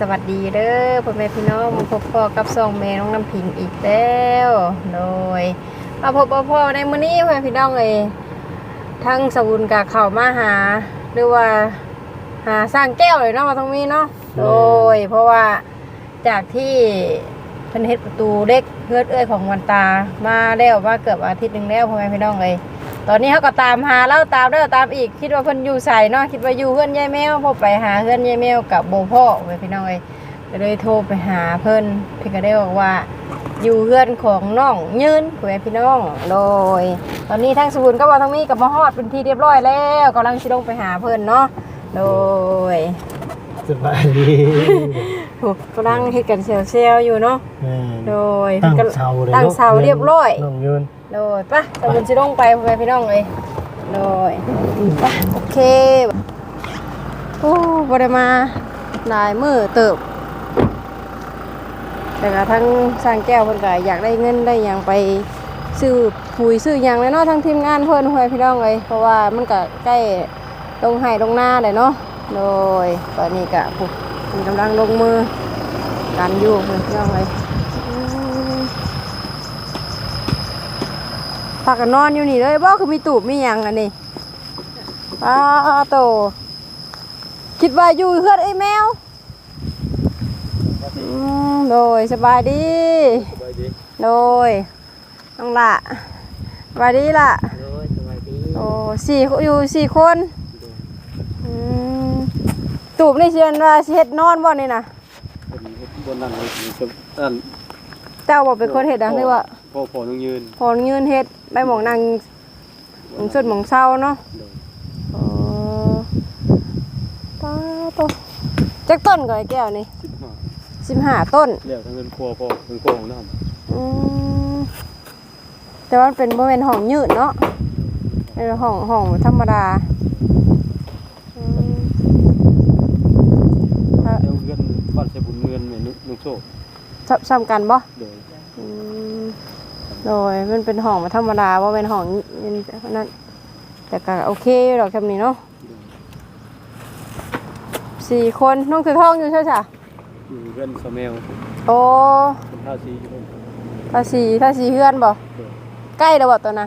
สบายดีสวัสดีเด้อพ่อแม่พี่น้องมาพบพ่อกับซองแม่น้องน้ำพิงอีกแล้วโดยมาพบพ่อในมื้อนี้พ่อแม่พี่น้องเลยทั้งสบุญกับเข้ามาหาหรือว่าหาสร้างแก้วเลยเนาะมาตรงนี้เนาะโดยเพราะว่าจากที่เพิ่นเฮ็ดประตูเล็กเพื่อเอ้อยของวันตามาแล้วมาเกือบอาทิตย์หนึงแล้วพ่อแม่พี่น้องเลย ตอนนี้เขาก็ตามหาแล้วตามแล้วตามอีกคิดว่าเพิ่นอยู่ใส่เนาะคิดว่าอยู่เพื่อนยายแมวพอไปหาเพื่อนยายแมวกับโบพ่อไปพี่น้องเอ้ยก็เลยโทรไปหาเพิ่นเพิ่นก็ได้บอกว่า อยู่เพื่อนของน้องยืนคุยพี่น้องโดย ตอนนี้ทั้งสูนก็ว่าทั้งนี้กับมาฮอดเป็นที่เรียบร้อยแล้วกำลังสิลงไปหาเพิ่นเนาะโดยสบายดีโหกำลังเฮ็ดกันเซลล์อยู่เนาะแม่โดยตั้งก็เสาเลยตั้งเสาเรียบร้อยน้องยืน โดยปะตะบุญสิลงไปพ่อแม่พี่น้องเลยโดยปะโอเคโอ้บได้มาหลายมือเติบ แต่ก็ทั้งสร้างแก้วเพิ่นก็อยากได้เงินได้หยังไปซื้อปุ๋ยซื้อหยังเลยเนาะทั้งทีมงานเพิ่นพ่อแม่พี่น้องเลยเพราะว่ามันก็ใกล้ลงไห้ลงหน้าเลยเนาะโดยตอนนี้ก็ปุ๊บมันกำลังลงมือกันอยู่เพื่อแม่พี่น้องเลยอืม พากันนอนอยู่นี่เลยบ่คือมีตูบมีหยังอันนี้ป้าโต คิดว่าอยู่เฮือนไอ้แมวอืมโดยสบายดีสบายดีโดยน้องละสบายดีล่ะโอ้ยสบายดีโอ้สี่อยู่สี่คนอืมตูบนี่เชื่อว่าสิเฮ็ดนอนบ่นี่นะเป็นบนนั่นเลยจะนั่นเจ้าบ่เป็นคนเฮ็ดอะหรือว่า พ่อพ่อต้องยืนพอเงินเฮ็ดไปหมองนั่งหมองสุดหมองเศร้าเนาะโดยอ๋อป้าโตจักต้นก่อนไอ้แก้วนี่สิบห้าสิบห้าต้น แล้วทั้งเงินครัวพ่อเงินครัวของน้อืมแต่ว่ามันเป็นบ่แม่นห้องยืดเนาะเป็นห้องห้องธรรมดาอืมถ้าำแล้วเงินบ้านใช้บุญเงินเนี่ยนุ่งโชคซ้ำซ้ำกันบ่โดยอืม โดยมันเป็นห้องธรรมดาบ่เป็นห้องยืนนั่นแต่ก็โอเคอยู่ดอกจำนี้เนาะสี่คนน้องถือทองอยู่ใช่ไหมอยู่เงินสะแมวโอ้เป็นท่าซีอยู่บนถ้าสีถ้าสีเฮือนบ่โดยใกล้แล้วบ่ตัวน่ะ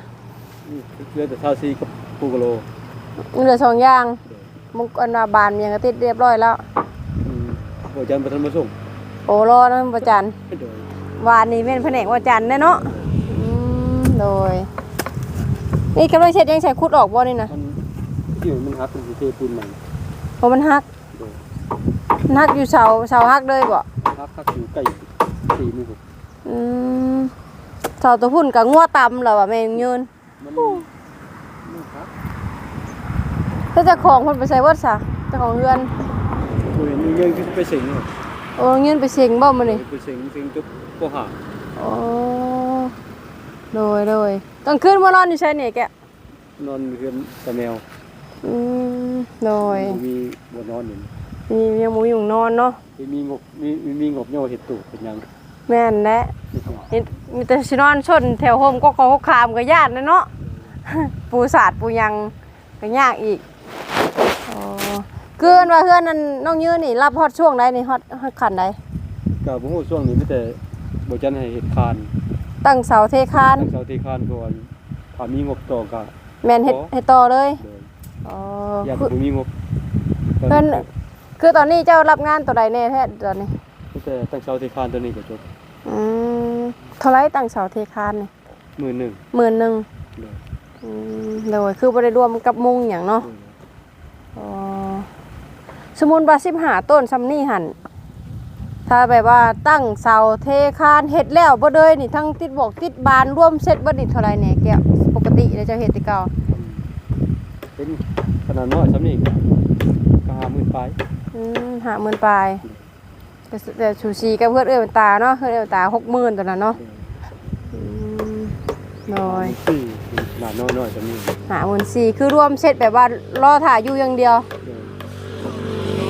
นี่เรื่องแต่ท่าซีกับปูกะโลเหลือสองอย่างโดยมุกอันว่าบานมันยังก็ติดเรียบร้อยแล้วอืมหัวจันทร์ประทันมาส่งโอ้รอนะประจันโดย วานนี้เป็นแผนกว่าจันเด้เนาะอืมโดย นี่กำลังเช็ดยังใส่คุดออกบ่นี่นะมันที่มันฮักมันสิเทปูนใหม่เพราะมันฮักโดยมันฮักอยู่เสาเสาฮักเลยบ่ฮักฮักอยู่ใกล้ตีมือผมอืมเสาตัวพุ่นกับงัวตำแล้วว่ะแม่งยืนมันมันฮักถ้าเจะของเพิ่นไปใส่เวิร์ดซะเจ้าของเรือนคุยมีเงินขึ้นไปสิงเนี่ยโอ้ยืนไปเสียงบ่มื้อนี่ไปสิงสิงจุ๊บ ก็หาโอ้โดยโดยกลางคืนมานอนอยู่ใช่นี่แกนอนเรือนตะแมวอืมโดยมีบนนอนอยู่มียังบ่มีหมองนอนเนาะมีงบมีมีงบโยเห็ดตูเป็นยังแม่นแหละนี่มีแต่สินอนชนแถวโฮมก็ก็คามก็ญาตินะเนาะปูสาดปูหยังก็ยากอีกอ๋อเกินว่าเฮือนนั้นน้องยืนนี่รับฮอดช่วงใดนี่ฮอดฮอดขันใดกับพวกช่วงนี้ไม่แต่ บจันให้เห็ดคานตั้งเสาเทคานตั้งเสาที่คานก่อนถ้ามีงบต่อก็แม่นเฮ็ดเฮ็ดต่อเลยเลยอ๋ออยากคือบ่มีงบเพิ่นคือตอนนี้เจ้ารับงานตัวใดแน่แท้ตอนนี้ไม่แต่ตั้งเสาที่คานตัวนี้ก็จบอืมเท่าไรตั้งเสาเทคานนี่มือหนึ่งหมื่นหนึ่งเลยอืมโดยคือบ่ได้รวมกับมุงหยังเนาะอ๋อสมมุติว่าสิบหาต้นซัมนี่หัน ถ้าแบบว่าตั้งเสาเทคานเฮ็ดแล้วบ่เลยนี่ทั้งติดบอกติดบานร่วมเสร็จบ่ดิเท่าไหร่แหน่แก้วปกติแล้วเจ้าเฮ็ดแติเก่าเป็นขนาดน้อยสำนี่ก็ก็หาหมื่นไปอืมห้าหมื่นปลายก็สแต่ชูชีกับเพื่อนเอื้อตาเนาะเพื่อนเอื้อตาหกหมื่นตัวนั้นเนาะอืมน้อยสี่ขนาดน้อยน้อยสำนี่ห้าหมื่นสี่คือรวมเสร็จแบบว่ารอถ่ายอยู่อย่างเดียว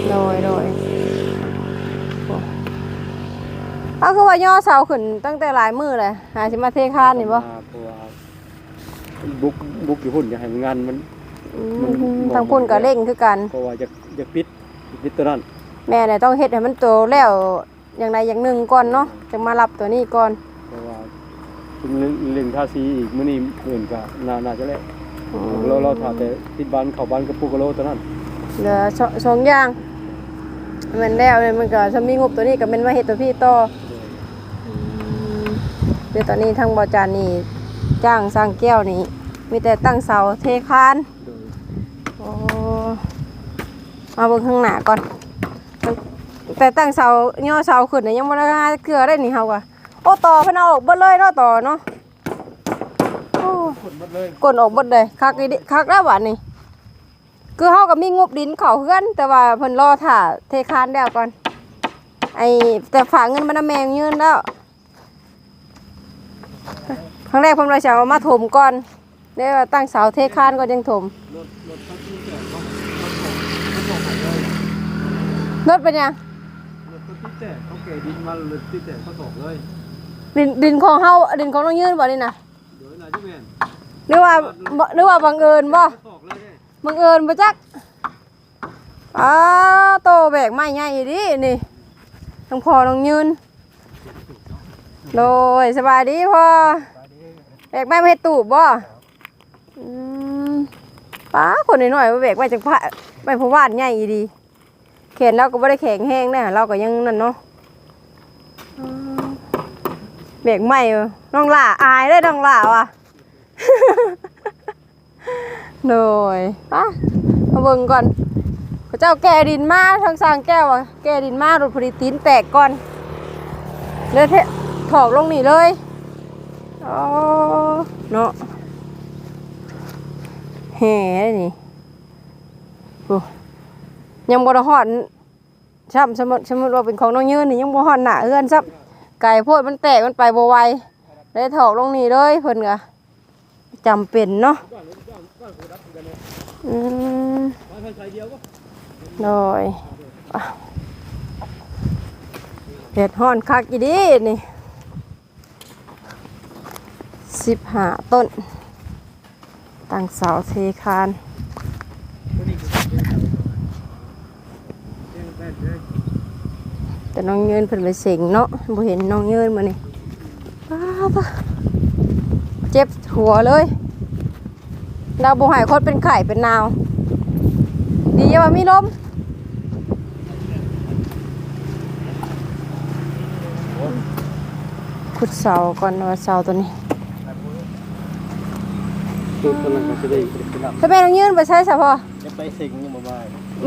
โดยโดยโอ้ เอาคือว่าย่อเสาขึ้นตั้งแต่หลายมือเลยหาสิมาเทคานนี่บ่เพราะว่าบุกบุกอยู่หุ่นอยากให้งานมันอืมันมทางพุ่นก็เร่งคือกันเพราะว่าอยากอยากปิดปิดตัวนั้นแม่เนี่ยต้องเฮ็ดให้มันโตแล้วอย่างใดอย่างหนึ่งก่อนเนาะจะมารับตัวนี้ก่อนเพราะว่าถึงเรื่องเรื่องทาสีอีกมื้อนี้เอื่นก็น่าน่าจะแล้วเราเราถ่าแต่ติดบ้านเข้าบ้านกับปูกะโลเท่านั้นเหลือสองสองอย่างมันแล้วเนี่ยมันก็จะมีงบตัวนี้ก็เป็นมาเฮ็ดตัวพี่ต่อม เดี๋ยวตอนนี้ทางบอจานนี่จ้างสร้างแก้วนี่มีแต่ตั้งเสาเทคานโอ้มาเบิ่งข้างหน้าก่อน แต่ตั้งเสาย่อเสาขึ้นเนี่ยยังบ่ได้เกลือได้นี่เฮาก็โอ้ต่อเพิ่นเอาออกเบิดเลยเนาะต่อเนาะกดออกเบิดเลยคักดิคักแล้วบัดนี้คือเฮาก็มีงบดินเขาเฮือน แต่ว่าเพิ่นรอถ่าเทคานแล้วก่อนไอแต่ฝากเงินมันแมงยืนแล้ว รั้งแรกเพิ่นว่าจะเอามาถมก่อนเดี๋ยวตั้งเสาเทคานก่อนยังถมรถรถเขาที่แจกเขาเขาส่งให้เลยรถเป็นยังรถเขาที่แจกเขาเกดินมารถที่แจกเขาส่งเลยดินดินของเฮาดินของน้องยืนบ่นี่นะเดี๋ยวนายเจ้าแม่นหรือว่าบ่หรือว่าบังเอิญบ่เขาส่งเลยเนี่ยบังเอิญบ่จักอ้าโตแบกไม้ใหญ่ดินี่ทั้งพ่อน้องยืนโดยสบายดีพ่อ แบกไม้มาเฮ็ดตูบบ่อืมป้าคนน้อยๆมาแบกไว้จังพระไว้ผู้วาดใหญ่อีดีแขนเราก็บ่ได้แข็งแห้งแนะเราก็ยังนั่นเนาะอืมแบกไม้เออน้องหล่าอายเลยน้องหล่าว่ะโดยป่ะมาเบิ่งก่อนพระเจ้าแก่ดินมาทางสร้างแก้วอะแก่ดินมารถผลิตตีนแตกก่อนเลือเทะถอกลงนี่เลยอ๋อ เนาะแห่นี่โอ้ยังบ่ได้ฮอดซ้ำสมมติสมมติว่าเป็นของน้องยืนนี่ยังบ่ฮอดหน้าเอื้อนซ้ำไก่โพดมันแตกมันไปบ่ไวเลยถอกลงนี่เลยเพิ่นก็จำเป็นเนาะอืมมาใช้เดียวก็โดยเด็ดห่อนคักอีดีนี่ สิบห้าต้น ตั้งเสาเทคานแต่น้องเงินเพิ่นไปเสิงเนาะบ่เห็นน้องเงินมานี่ป้าบเจ็บหัวเลยเราบ่หายคนเป็นไข่เป็นนาว ดีว่ามีลมขุดเสาก่อนว่าเสาตัวนี้ ตัวกำลังจะได้เป็นหลักถ้าแม่น้องยืนไปใช้สะพอจะไปสิงยังบ่มา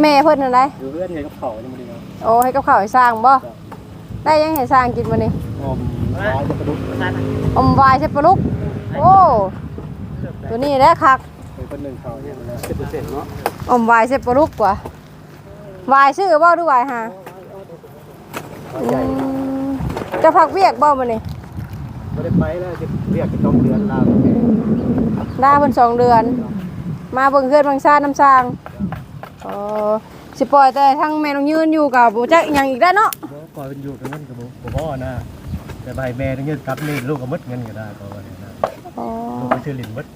แม่เพิ่นอะไรอยู่เพื่อนไงกับเขายังบ่ได้เนาะโอ้ให้กับข้าวให้สร้างบ่ได้ยังให้สร้างกินมานี่อมร้ายจะกระดุกอมวายใช่ปะลูกโอ้ตัวนี้แหละคักเป็นคนหนึ่งเขาเนี่ยมันสิบเปอร์เซ็นต์เนาะอมวายใช่ปะลูกกว่าวายชื่อบ่หรือวายหาเขาใหญ่อืมจะพักเวียกบ่มานี่ ไม่ได้ไปแล้วจะเรียกกันต้องเดือนลาวได้เพิ่นสองเดือน มาเบิ่งเฮือนบางชาติน้ำสร้างอ๋อสิปล่อยแต่ทั้งแม่น้องยืนอยู่กับบ่จักอิหยังอีกได้วเนาะก่อนเป็นอยู่กับเงินกับบ่พ่อนะแต่ใบแม่ทั้งเงินกับนี่ลูกก็มดเงินก็ได้ก็ว่าเนี่ยนะอ๋อลูกไปชื่อหลินมด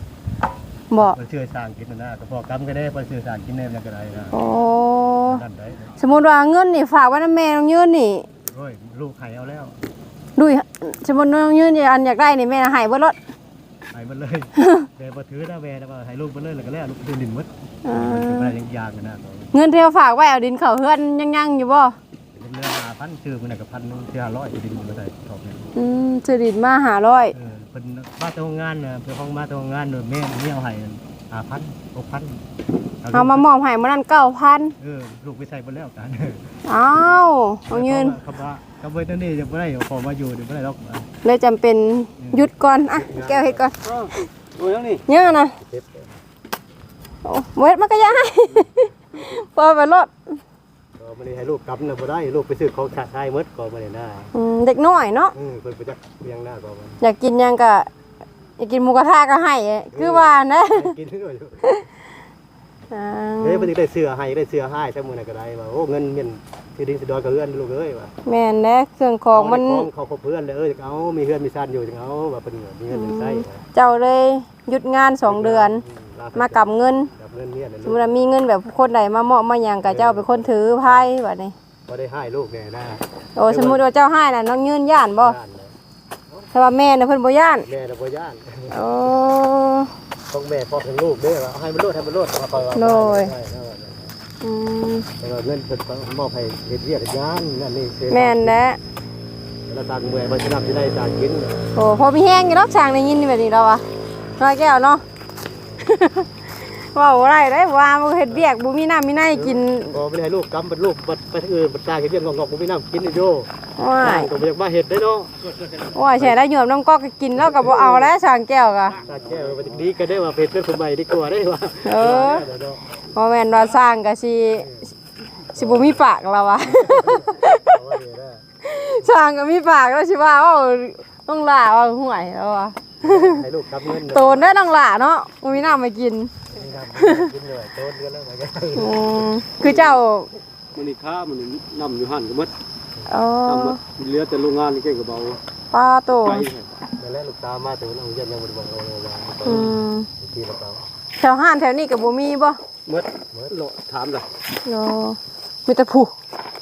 บ่ไปชื่อสร้างกินนะนะก็พอกำก็ได้ไปชื่อสร้างกินแน่นั่นก็ได้นะโอ้นั่นได้สมมุติว่าเงินนี่ฝากไว้นำแม่น้องยืนนี่โอ้ยลูกไข่เอาแล้ว ดุยสมมุติน้องยืนนี่อันอยากได้นี่แม่ให้เบิดรถไข่มันเลยแม่บ่ถือนะแม่นะว่าให้ลูกมันเลยแล้วก็แล้วลูกชื่อหลินมดอ่าเป็นอะไรยังยากกันนะก็เงินที่เขาฝากไว้เอาดินเข้าเฮือนยังๆอยู่บ่เป็นเรื่องหาพันชื่อมันน่ะกับพันหนึงที่ห้าร้อยอยู่ดินมันได้ทอกเนี่ยอืมซื้อดินมา500เออเป็นมาตรงงานนะเป็นของมาตรงงานโดยแม่เนี่ยเอาให้ หาพันหกพันเอามามอบให้มื้อนั้น9,000เออลูกไปใส่ไปแล้วกันอ้าวน้องยืนคำว่าคำว่านั่นนี่จะไม่ได้ขอมาอยู่เดี๋ยวไม่ได้หรอกเลยจำเป็นหยุดก่อนอะแก้วให้ก่อนโอ้ยนี่เนี่ยนะโอ้เวทมันก็ยังให้พอไปรถก็ไม่ได้ให้ลูกกำนะบ่ได้ลูกไปซื้อของขาดไทยมดก็ไม่ได้หน้าอืมเด็กน้อยเนาะอืมเพิ่นไปจักเลี้ยงหน้าก็มันอยากกินหยังก็ อยากกินหมูกระทะก็ให้คือว่านะกินด้วยอยู่อ่าเฮ้ยเพิ่นสิได้เสื้อให้ได้เสื้อให้ซะมื้อนั้นก็ได้ว่าโอ้เงินเมียนคือดินสิดอยกับเฮือนลูกเอ้ยว่าแม่นเด้เครื่องของมันของเขาครบเพื่อนเลยเอ้ยเอามีเฮือนมีซ่านอยู่จังเอาว่าเพิ่นมีเงินมีใช้เจ้าเลยหยุดงานสองเดือน มากับเงินกับเงินเนี่ยสมมติว่ามีเงินแบบคนใดมาเหมาะมาหยังกับเจ้าเป็นคนถือไพ่แบบนี้เบ่ได้ให้ลูกแน่นะโอ้สมมุติว่าเจ้าให้น่ะน้องยืนย่านบ่ย่านเลย แต่ว่าแม่น่ะเพิ่นบ่ย่านแม่น่ะบ่ย่านโอ้ต้องแม่พ่อถึงลูกเด้อว่าให้มันโลดให้มันโลดมาคอยว่าโดยได้ได้ได้อืมแต่ว่าเงินเพิ่นมอบให้เฮ็ดเวียกงานนั่นนี่คือแม่นแหละแล้วตางเมื่อยมันจะนำที่ได้ตางกินโอ้พอมีแห้งอยู่ดอกช่างได้ยินแบบนี้แล้ววะน้อยแก้วเนาะ ว้าวไรได้ว่ามันเฮ็ดเบียกบ่มีน้ำมีในกินบ่ไม่ได้ให้ลูกกำเป็นลูกบัดไปทางอื่นบัดตางเฮ็ดเวียกงอกๆบ่มีน้ำกินนี่โยว้ายต้องไปจากมาเฮ็ดได้เนาะว้ายแช่ได้หยวมน้ำก๊อกก็กินแล้วก็บ่เอาแล้วช่างแก้วก็ตาแก้วมันดีก็ได้ว่าเพชรเป็นคนใหม่ดีกว่าได้ว่าเออดี๋ยวเนาะบ่แม่นว่าสร้างก็สิสิบ่มีปากแล้ววะ เอาไว้เดี๋ยวได้สร้างก็มีปากแล้วสิว่าเว้าต้องล่าว่าห่วยแล้ววะให้ลูกกำเงินโตนได้อต้องล่าเนาะบ่มีน้ำมากินมีน้ำกินเลยโตเดือนแล้วไปกันอืมคือเจ้ามันนี่ค้ามันนี่นำอยู่หั่นก็หมดเอ๋อนำหมดเหลือแต่โรงงานนี่เก่งก็เบาปลาโตไปนั่นแหละลูกตามาแต่ว่าเรายังยังบ่ได้บอกเราเลยว่าอืมทีละเปล่าแถวห้านแถวนี้ก็บ่มีบ่หมดโลถามล่ะโนมีแต่ผู้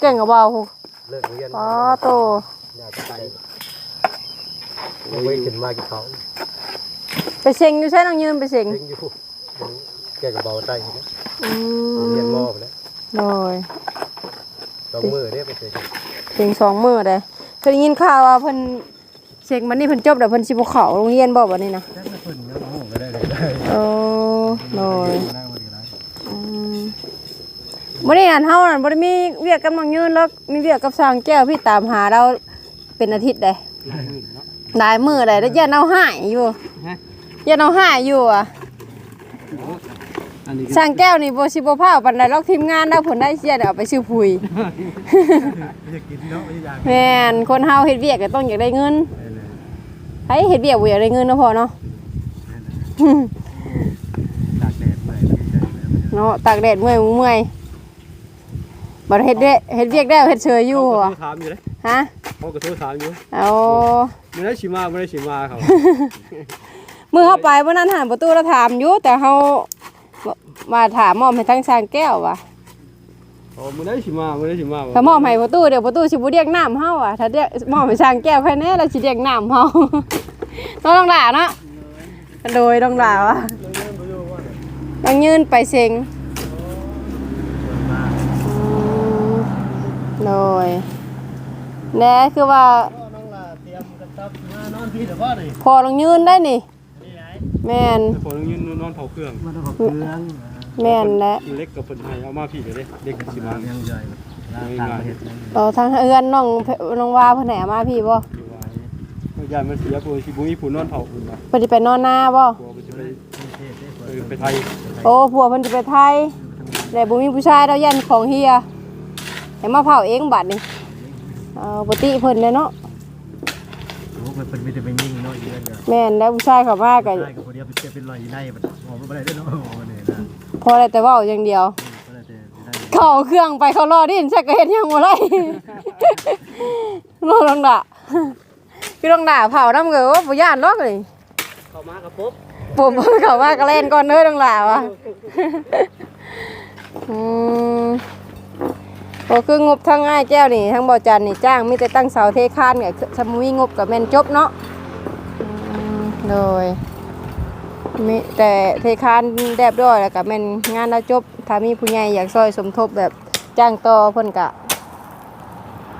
เก่งกับเบาผู้ เลิกเรียนป้าโตอยากไปไม่ขึ้นมากี่เขาไปเซ็งอยู่ใช่น้องยืนไปเซ็งเพ่งอยู่แกกับเบาใต้อืเรียนมมอไปแล้วโดยสองมือเนี่ยไปเจอเซ็งสองมื้อได้เคยได้ยินข่าวว่าเพิ่นเซ็งบัดนี้เพิ่นจบแล้วเพิ่นสิบ่เข้าโรงเรียนบ่บัดนี้นะแค่ไม่ขึ้นเนื้อหมูก็ได้เลยได้โอ้โดย ได้วันนี้ได้ อืม มื้อนี้อันเฮานั่นบ่ได้มีเวียกกับน้องยืนหรอกมีเวียกกับสร้างแก้วพี่ตามหาเราเป็นอาทิตย์ได้หลายมื้อได้แล้วย่านเอาหายอยู่ย่านเอาหายอยู่อะอันนี้ช่างแก้วนี่โบชิโบพาวปันไดลอกทีมงานได้ผลได้เสียเดี๋ยวเอาไปซื้อปุ๋ยอยากกินเนาะไม่อยากแม่นคนเฮาเฮ็ดเวียกก็ต้องอยากได้เงินไผเฮ็ดเวียกบ่อยากได้เงินเนาะพ่อเนาะตากแดดไปเนาะตากแดดเมื่อยเมื่อย บ่ได้เฮ็ดเด้เฮ็ดเวียกได้เฮ็ดเฉยอยู่เขาเหรอก็โทรถามอยู่เลยฮะเขาก็โทรถามอยู่เอาไม่ได้ชิมาไม่ได้ชิมาเขามื้อเฮาไปมื้อนั้นหันประตูเราถามอยู่แต่เฮามาถามมอบให้ทั้งช่างแก้วว่ะโอ้ไม่ได้ชิมาไม่ได้ชิมาถ้ามอบให้ประตูเดี๋ยวประตูสิบ่เรียกน้ำเฮาอะถ้าเรียกมอบให้ช่างแก้วแค่นี้เราสิเรียกน้ำเฮาเนาะต้องหล่าเนาะโดยต้องหล่าวะต้องยืนไปเซ็ง โดยแน่คือว่าน้องล่ะเตรียมกระตับมานอนพี่เดี๋ยวว่านี่พอต้องยืนได้นี่ นี่ไงแม่นผมต้องยืนนอนเผาเครื่องมันต้องเครื่องแม่นและเล็กกับเพิ่นให้เอามาพี่เดี๋ยวเด้เล็กกับชิมายังใหญ่ทางเห็ดเออทางเอื้อนน้องเพน้องว่าเพิ่นแหนมาพี่บ่อยู่ไว้ยายมันเสียผู้ชิบุ้ยผู้นอนเผาอุ่นนะเพิ่นสิไปนอนนาบ่กลัวมันจะไปเออไปไทยโอ้ผัวเพิ่นสิไปไทยแต่บ่มีผู้ชายดอกยันของเฮีย ให้มาเผาเองบัดนี้เออปกติเพิ่นเลยเนาะโอ้มันเป็นมีแต่เป็นยิงเนาะอีนั่นเด้อแม่นแล้วผู้ชายเข้ามาก็ได้กับคนเดียวเป็นเป็นรอยในมันออกมาได้ด้วยเนาะวันนี้นะพอได้แต่เว้าอย่างเดียว ก็ได้แต่ได้เขาเอาเครื่องไปเขารอดินชักก็เห็นยังบ่ไรรอลองด่าพี่ลองด่าเผาน้ำเกลือว่าปุย่านลอกเลยเข้ามากับปุ๊บผมเขาว่าก็เล่นก่อนเด้อลองด่าวะอืม โอ้คืองบทั้งง่ายแก้วนี่ทั้งบ่อจันนี่จ้างมีแต่ตั้งเสาเทคานกับสมุยงบกับแม่นจบเนาะอืมโดยมีแต่เทคานแดบด้วยแล้วกับแม่นงานแล้วจบถ้ามีผู้ใหญ่อยากซอยสมทบแบบจ้างต่อเพิ่นกะ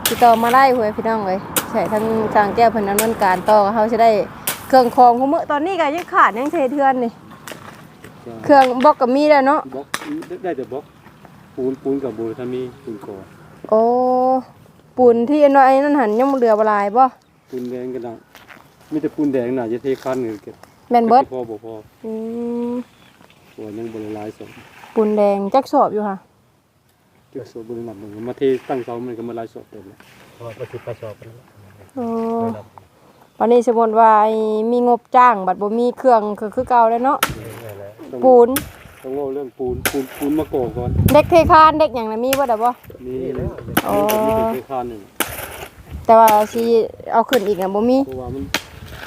ติดต่อมาได้หวยพี่น้องเลยใช่ทั้งทางแก้วเพิ่นดำเนินการต่อเขาจะได้เครื่องคองของมื้อตอนนี้ก็ยังขาดยังเทเทือนนี่เครื่องบล็อกก็มีแล้วเนาะบล็อกได้แต่บล็อก ปูนปูนกับบูถ้ามีปูนก่อโอ้ปูนที่อันน้อยนั่นหันยังบ่เหลือบ่หลายบ่ปูนแดงก็ได้มีแต่ปูนแดงน่ะจะเทคันเงินเก็บแม่นเบิดพอบ่พออืมตัวยังบ่ได้หลายสองปูนแดงจักสอบอยู่ค่ะเก็บสดบ่ได้นำมันมาเทตั้งเสามันก็มาหลายสอบเต็มแล้วพอประสิทธิ์ประสอบกันโอ้วันนี้สมมุติว่าไอ้มีงบจ้างบัดบ่มีเครื่องคือคือเก่าแล้วเนาะต้องปูน ต้องเว้าเรื่องปูนปูนปูนมาก่อก่อนเด็กเทคานเด็กหยังน่ะมีบ่ได้บ่นี่นี่แล้วอ๋อนี่เป็นเทคันนึงแต่ว่าสิเอาขึ้นอีกน่ะบ่มีเพราะว่ามัน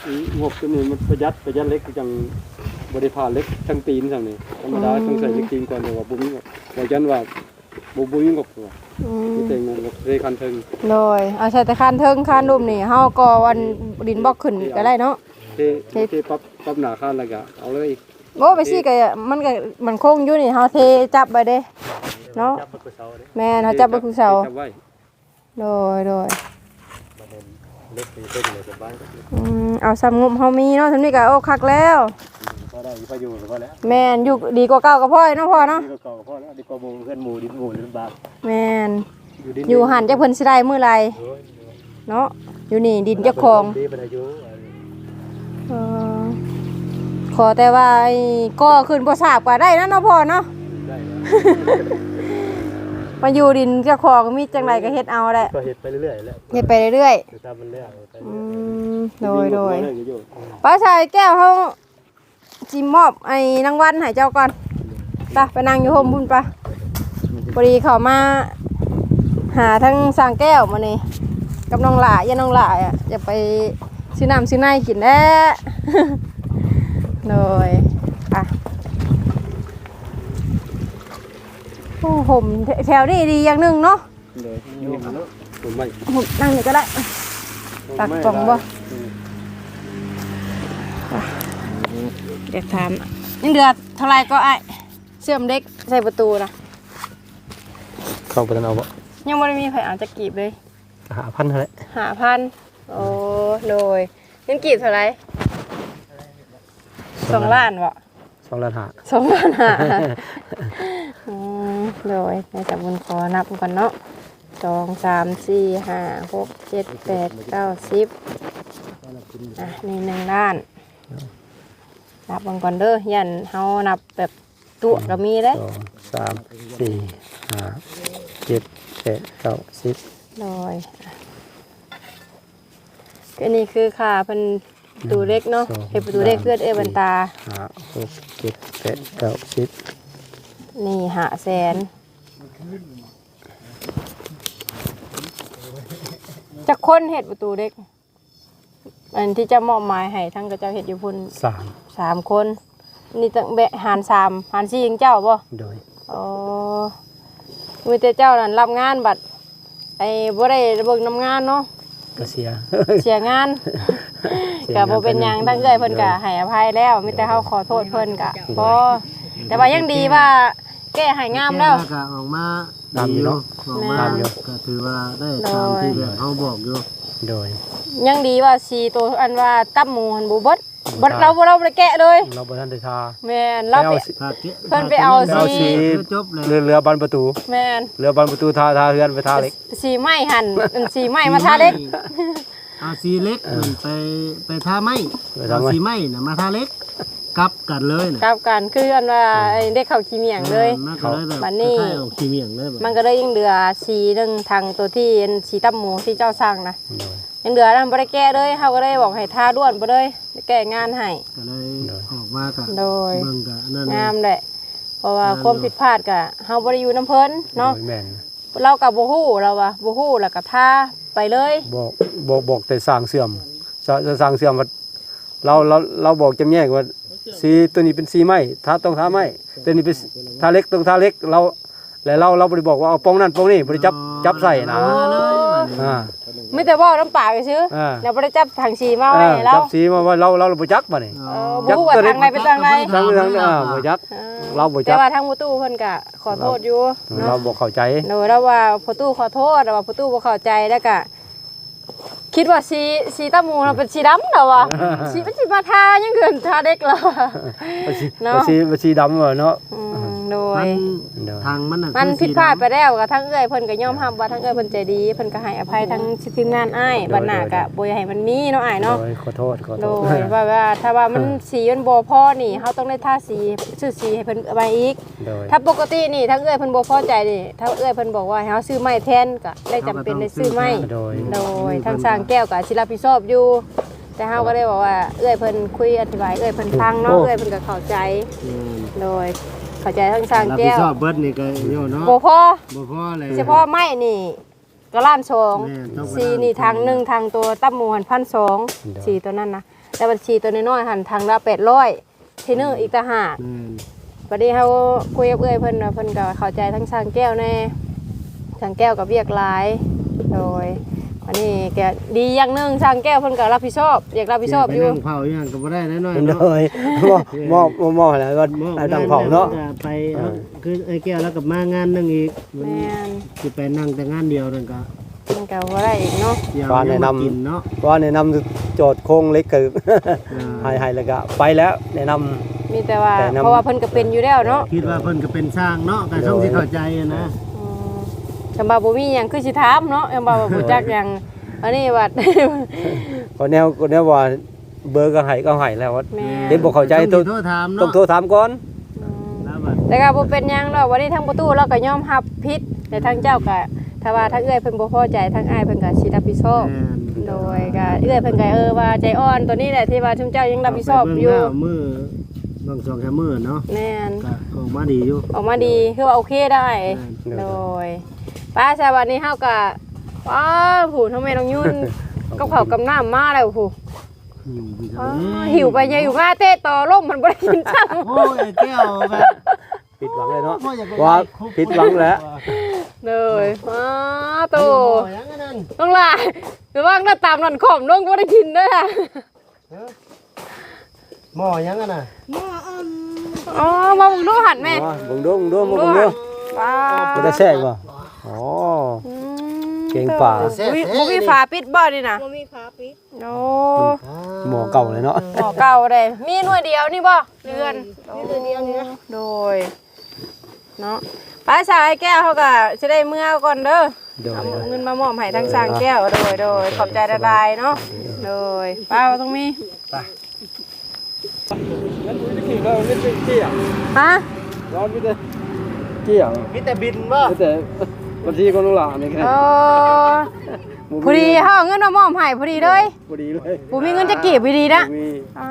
อีงบตัวนี้มันประหยัดประหยัดเล็กจังบ่ได้ผ่านเล็กทั้งตีนจังนี่ธรรมดาต้องใส่เล็กตีนก่อนแต่ว่าบ่มีงบว่าจันว่าบ่บ่มีงบตัวอืมเต็งกับเรคันเทิงโดยเอาใช้แต่คานเทิงคานรุมนี่เฮาก็วันดินบล็อกขึ้นก็ได้เนาะเทเทปั๊บปั๊บหน้าคันแล้วก็เอาเลย โอ้ไปสิก็มันก็มันคงอยู่นี่เฮาเทจับไปเด้ เนาะ จับมันก็เสาเด้แม่นเฮาจับไปคือเสาจับไว้โดยโดยประเด็นเล็กตีเต้นเลยสบายก็อืมเอาสำงบเฮามีเนาะทำนี้ก็โอ้คักแล้ว พอได้มีประโยชน์ก็พอแล้วแม่นอยู่ดีกว่าเก่าก็พ่อยเนาะพ่อเนาะ ดีกว่าเก่าก็พอแล้วดีกว่าหมู่เพื่อนหมู่ดินหมู่ดินบางแม่นอยู่ดินอยู่หันจักเพิ่นสิได้มื้อไรโอ้ยเนาะ อยู่นี่ดินเจ้าของ ดีเป็นอายุเออข อแต่ว่าไอ้ก็ขึ้นบ่ทราบก็ได้นะเนาะพ่อเนาะ ได้แล้วมาอยู่ดินเจ้าของมีจังไรก็เฮ็ดเอาแหละก็เห็ดไปเรื่อยๆแล้วเฮ็ดไปเรื่อยจะทำมันเรื่อยไปๆอืมโดยโดยเรื่ออยู่ป้าชายแก้วเฮาสิมอบไอ้รางวัลให้เจ้าก่อนไปไปนั่งอยู่ห่มพุ่นปะพอดีเขามา หาทั้งสร้างแก้วมานี่กับน้องหลายยาน้องหลายอะจะไปซื้อน้ำซื้อในกินแน่ เลยอะโอ้ห่มแถวนี้ดีอย่างหนึ่งเนาะเลยอยู่แล้วผมไม่ห่มนั่งนี่ก็ได้ ตักกล่องบ่เดี๋ยวถามยังเดือดเท่าไรก็ไอเสื่อมเด็กใส่ประตูนะเข้าไปเอาบ่ยังไม่ได้มีใครเอาจะกีบเลยหาพันเท่าไหร่หาพันโอ้โดยเงินกีบเท่าไร สองล้านวะสองล้านหาสองล้านหาอืมโดยในจับบนขอนับก่อนเนาะสองสามสี่ห้าหกเจ็ดแปดเก้าสิบอะนี่หนึ่งล้านนับเบังก่อนเด้อยันเฮานับแบบตัวก็มีเด้สองสามสี่ห้าเจ็ดแปดเก้าสิบโดยก็นี่คือค่าเพิ่น ประตูเล็กเนาะเฮ็ดประตูเล็กเพื่อนเอ้ยบันตา ห้าหกเจ็ดแปดเก้าสิบนี่หาแสน จะคนเฮ็ดประตูเล็ก อันที่จะมอบหมายให้ทั้งกระเจ้าเฮ็ดอยู่พุ่นสามสามคน นี่ตั้งแบะหารสามหารสี่ยิงเจ้าบ่โดยอ๋อมีแต่เจ้านั่นรับงานบัดไอ้บ่ได้เบิ่งนํงานเนาะก็เสีย เสียงาน ก็บ่เป็นหยังตั้งเอ้ยเพิ่นก็ให้อภัยแล้วมีแต่เฮาขอโทษเพิ่นก็พอแต่ว่ายังดีว่าแก้ให้งามแล้ว ก็ออกมาดำอยู่เนาะออกมาดำอยู่ ก็ถือว่าได้ตามที่แบบเขาบอกอยู่โดย ยังดีว่าสีตัวอันว่าตับหมูหันบ่เบิดเบิดเราบ่เราบ่ได้แกะเลยเราบ่ทันได้ทาแม่นเราไปไปเอาสิถ้าเจ๊เพิ่นไปเอาเอาสีสีจบเลยเรือเรือบานประตู แม่นเรือบานประตูทาทาเรือนไปทาเหล็กสีไม้หั่นอันสีไม้มาทาเล็ก เอาสีเล็กมันไปไปทาไม้ไปทาเอาไม้ สีไม้น่ะมาทาเล็กกลับกันเลยน่ะกลับกันคืออันว่าไอ้เด็กเขาขี้เมียงเลย มันก็เลยแบบบัดนี้ คล้ายๆเอาขี้เมียงเลยแบบมันก็เลยยังเหลือสีหนึงทางตัวที่อันสีตับหมูที่เจ้าสั่งนะโดย ยังเหลือนั่นบ่ได้แก้เลยเฮาก็เลยบอกให้ทาด้วนบ่เลยแก้งานให้ ก็เลยโดยออกมากับโดย เบิ่งกับนั่นงามแหละเพราะว่าความผิดพลาดก็เฮาบ่ได้อยู่น้ำเพิ่นเนาะ โดยแม่น เราก็บ่ฮู้เราว่าบ่ฮู้แล้วก็ทาไปเลยบอกบอกบอกแต่สร้างเสื่อมสร้างสร้างเสื่อมว่าเราเราเราบอกจำแยกว่าสีตัวนี้เป็นสีไม้ทาต้องทาไม้ตัวนี้เป็นทาเล็กต้องทาเล็กเราแล้วเราเราบ่ได้บอกว่าเอาป้องนั่นป้องนี่บ่ได้จับจับใส่นะเลยบัดนี้อ่า ไม่แต่เว้าน้ำปากซื่ออ่าแล้วบ่ได้จับถังสีมาไว้อ่าให้เราจับสีมาว่าเราเราบ่จักบ่นี่ เออบ่ฮู้ว่าทางใดเป็นทางใดทางทางอ่าบ่จัก เออเราบ่แต่จักว่าทางประตูเพิ่นก็ขอโทษอยู่เราเนาะบ่เข้าใจโดยแล้วว่าประตูขอโทษแต่ว่าประตูบ่เข้าใจแล้วก็คิดว่าสีสีตาหมูเราเป็นสีดำแล้วว่ะสีเป็นสีมาทายังเกินทาเด็กแล้วอะบ่สีเนาะบ่สีบ่สีดำว่าเนาะอืม โดมัยนเดี๋ยวทางมันน่ะมันคือผิดพลาดไปสีำแล้วก็ทั้งเอ้อยเพิ่นก็ยอมรับว่าทั้งเอ้อยเพิ่นใจดีเพิ่นก็ให้อภัยทั้งทีมงานอ้ายบัดหน้าก็บ่อยากให้มันมีเนาะอ้ายเนาะ โดยขอโทษขอโทโดษ ยว่าว่าถ้าว่ามันสีมันบ่พอนี่เฮาต้องได้ทาสีซื้อสีให้เพิ่นเอามาอีก โดย ถ้าปกตินี่ทั้งเอ้อยเพิ่นบ่พอใจนี่ถ้าเอ้อยเพิ่นบอกว่าให้เฮาซื้อไม้แทนก็ได้จำเป็นได้ซื้อไม้ โดย โดยทางสร้างแก้วก็สิรับผิดชอบอยู่ แต่เฮาก็ได้บอกว่าเอ้อยเพิ่นคุยอธิบายเอ้อยเพิ่นฟังเนาะโอ้ เอ้อยเพิ่นก็เข้าใจอืมโดย เข้าใจทางสร้างรับผิแก้ดวชอบเบิดนี่ก็โยเนาะบ่พอบ่พอเลย เฉพาะไม้นี่ก็ล้านสองแม่ต้องไปสีนี่ทางหนึ่งทางตัวตั้มหมูหันพันสองสีตัวนั้นนะแต่บัญชีตัวน้อยๆหันทางละแปดร้อยทีนึงอีกต่างหาก แม่นบัดนี้เฮาคุยกับเอ้อยเพิ่นว่าเพิ่นก็เข้าใจทั้งสร้างแก้วแน่ทางแก้วกับเบียกหลาย โดย อันนี้แกดีอย่างหนึงทางแก้วเพิ่นก็รับผิดชอบ อยากรับผิดชอบอยู่ไปนั่งเผาอย่างก็บ่ได้น้อยๆโดเนาะยมอบมอบมอบแล้วก็ได้ดังเผาเนาะไปเอาคือไอ้แก้วแล้วกับมางานหนึงอีกมันแม่นสิไปนั่งแต่งานเดียวนั่นก็มันก็บ่ได้อีกเนาะอยาวว่าแนะนำมากินเนาะว่าแนะนำโจทย์โครงเล็กคืออ่าให้ให้แล้วก็ไปแล้วแนะนำ มีแต่ว่าแต่นำ เพราะว่าเพิ่นก็เป็นอยู่แล้วเนาะคิดว่าเพิ่นก็เป็นสร้างเนาะก็ต้องสิเข้าใจอะนะ อืมจำบ่าบ่มีหยังคือสิถามเนาะจำบ่าบ่รู้จักหยังอันนี้ว่าก็แนวก็แนวว่าเบอร์ก็ให้ก็ให้แล้วว่าแม่เห็นบ่เข้าใจต้ต้อองงโทรถามต้องเนาะโทรถามก่อนแล้วบัดแต่ก็บ่เป็นหยังดอกวันนี้ทางประตูเราก็ยอมรับผิดแต่ทางเจ้าก็ถ้าว่าทางเอื้อยเพิ่นบ่พอใจทางอ้ายเพิ่นก็สิรับผิดชอบ แม่นโดยก็เอื้อยเพิ่นก็เออว่าใจอ่อนตัวนี้แหละที่ว่าชุมเจ้ายังรับผิดชอบอยู่ไปเบิ่งแล้วมือบางสองแค่มือเนาะแม่นก็ออกมาดีอยู่ออกมาดีคือว่าโอเคได้โดย ป้าชาวันนี้เฮาก็ว้าผู้ทำไมน้องยุ่นกับข้าวกับน้ำมาแล้วผู้หิวไปอ้าจังหิวไปยายอยู่มาเต้ต่อล่มมันบ่ได้กินซ้ํโอ้ยไอ้แก้วแบบผิดหวังเลยเนาะพ่ออยากไปว่าคุกผิดหวังแล้ว เลยว้าโตโอ้ยยังไงนั่นน้องหลายหรือว่าหน้าตามนั่นขอมน้องบ่ได้กินเด้อค่ะหม้อยังไงน่ะอ๋อมาบุงดูหันแม่อ๋อบ่งดูบ่งดูบ่งดูป้าบ่ได้แซ่บ่ อ๋อ อืมเก่งป่าบ่มีบ่มีฝาปิดบ่นี่น่ะบ่มีฟ้าปิดโอ้หมอเก่าเลยเนาะหมอเก่าเลยมีหน่วยเดียวนี่บ่เรือนโดยเนาะป้าชายแก้วเขาก็จะได้เมื่อก่อนเด้อเดี๋ยวเอาเงินมามอบให้ทั้งสร้างแก้วโดยโดยขอบใจละลายเนาะโดยป้าต้องมีเราไม่ได้เกี่ยงฮะเราไม่ได้เกี่ยงมีแต่บินบ่แต่ บัญชีของลูกหลานนี่แค่เออพอดีเขาเอาเงินมามอบให้พอดีเลยพอดีเลยบ่มีเงินจะเก็บพอดีนะมีอ่า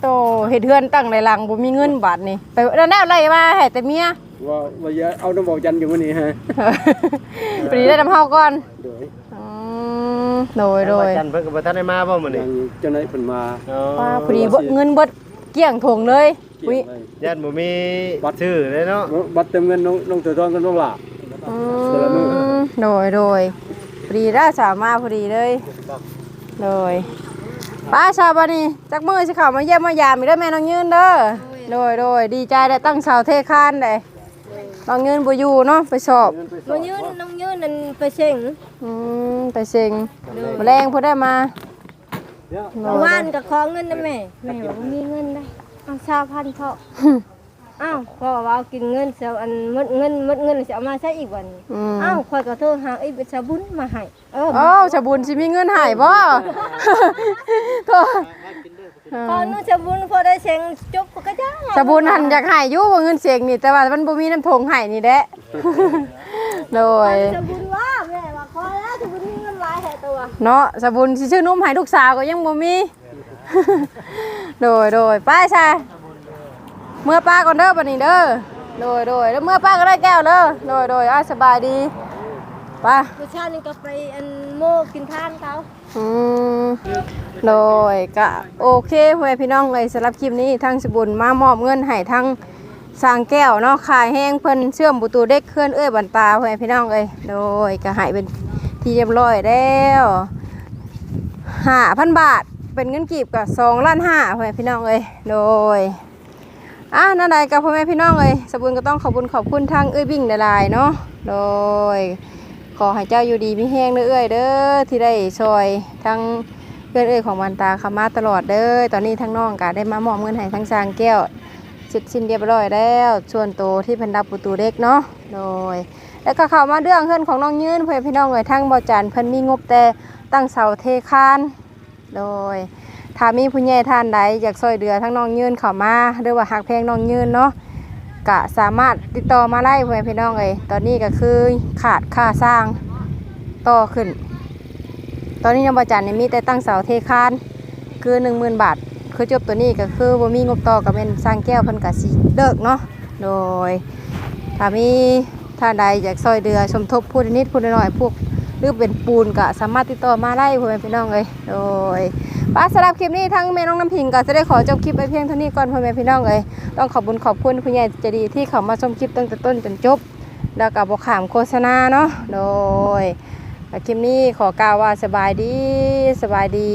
โตเฮ็ดเฮือนตั้งในหลังบ่มีเงินบาทนี่ไปแล้วแนวอะไรมาให้แต่เมียว่าว่าอย่าเอาน้ำบอกจันอยู่วันนี้ฮะพอดีได้นำเฮาก่อนโดยอืมโดยโดยจันเพิ่นก็บ่ทันได้มาบ่มื้อยันี้งเจ้านายเพิ่นมาว่าพอดีเบิดเงินเบิดเกลี้ยงถุงเลยเกี่อุ้ยยงเลยยันบ่มีบัตรชื่อเลยเนาะบัตรเติมเงินน้องน้องตัวทองกับน้องหลา อืแต่ละมื้อมโดยโดยพอดีได้สามารถพอดีเลยโดยป้าชาวบ้านนี่จักมือสิเข้ามาเยี่ยมมายามอีกเด้อแม่น้องยืนเด้อโดยโดยดีใจได้ตั้งเสาเทคานได้น้องยืนบ่อยู่เนาะไปสอบบ่ยืนน้องยืนนั่นไปเช็งอืมแต่เซ็งแรงพอได้มาเมื่อวานก็ขอเงินนะแม่แม่บอกบ่มีเงินได้เอาชาวพันเพาะ อ้าวพ่อว่าเอากินเงินเสียอันหมดเงินหมดเงินแล้วสิเอามาใช้อีกวันนี้อืมอ้าวข่อยก็โทรหาไอ้เบชาบุญมาให้เออโอ้ชาวบุญสิมีเงินใหายบ่โธ่พอนู้ชาบุญพอได้เช็งจบก็จ้าชาวบุญหันอยากใหายอยู่ว่าเงินเสียงนี่แต่ว่ามันบ่มีน้ำทงใหายนี่แหละ โดยชาบุญว่าแม่ว่าขอแล้วชาบุญมีเงินหลายแท้ตัวเนาะชาวบุญสิชื่อนุ่มให้ลูกสาวก็ยังบ่มี โดยโดยป้าชาย เมื่อป้าก่อนเด้อบัดนี้เด้อโดยโดยแล้วเมื่อป้าก็ได้แก้วเด้อโดยโดยอะสบายดีไป้าผู้ชายนี่ก็ไปอันโมกินทานเขาอืมโดยก็โอเคพ่อแม่พี่น้องเลยสำหรับคลิปนี้ทางสบุญมามอบเงินให้ทางสร้างแก้วเนาะขายแห้งเพิ่นเชื่อมประตูเด็กเคลื่อนเอ้ยบันตาพ่อแม่พี่น้องเลยโดยก็ให้เป็นที่เรียบร้อยแล้วห้าพันบาทเป็นเงินกีบกับสองล้านห้าพ่อแม่พี่น้องเลยโดย อะนั่นใดกับพ่อแม่พี่น้องเลยสบุญก็ต้องขอบคุณขอบคุณทางเอ้ยบิ่งหลายๆเนาะโดย ขอให้เจ้าอยู่ดีมีแห้งเด้อเอ้ยเด้อที่ได้ช่วยทั้งเพื่อนเอ้ยของวันตาขามาตลอดเด้อตอนนี้ทั้งน้องก็ได้มามอบเงินให้ทั้งสางแก้วเสร็จสิ้นเรียบร้อยแล้วส่วนโตที่เพันดับประตูเด็กเนาะโดย แล้วก็เข้ามาเรื่องเพื่อนของน้องยืนเพื่อนพี่น้องเอ้ยทั้งบ่จันเพิ่นมีงบแต่ตั้งเสาเทคานโดย ถ้ามีผู้ใหญ่ท่านใดอยากช่วยเหลือทั้งน้องยืนเข้ามาหรือว่าหักแพงน้องยืนเนาะก็สามารถติดต่อมาได้พ่อแม่พี่น้องเลยตอนนี้ก็คือขาดค่าสร้างต่อขึ้น ตอนนี้ยังบาจันนี่มีแต่ตั้งเสาเทคานคือหนึ่งหมื่นบาท คือจบตัวนี้ก็คือบ่มีงบต่อกับเป็นสร้างแก้วพิ่นก็สิเลิกเนาะโดยถ้ามีท่านใดอยากซอยเดือสมทบพูดนิดพูดหน่อยพวกหรือเป็นปูนก็สามารถติดต่อมาได้พ่อแม่พี่น้องเลยโดย ป้าสำหรับคลิปนี้ทั้งแม่น้องน้ำพิงก็จะได้ขอจบคลิปไปเพียงเท่านี้ก่อนพ่อแม่พี่น้องเลยต้องขอบุญขอบคุณคุณยายใจะดีที่เขามาชมคลิปตั้งแต่ต้นจนจบ แล้วกับบกขามโฆษณาเนาะโดยคลิปนี้ขอกล่าวว่าสบายดีสบายดี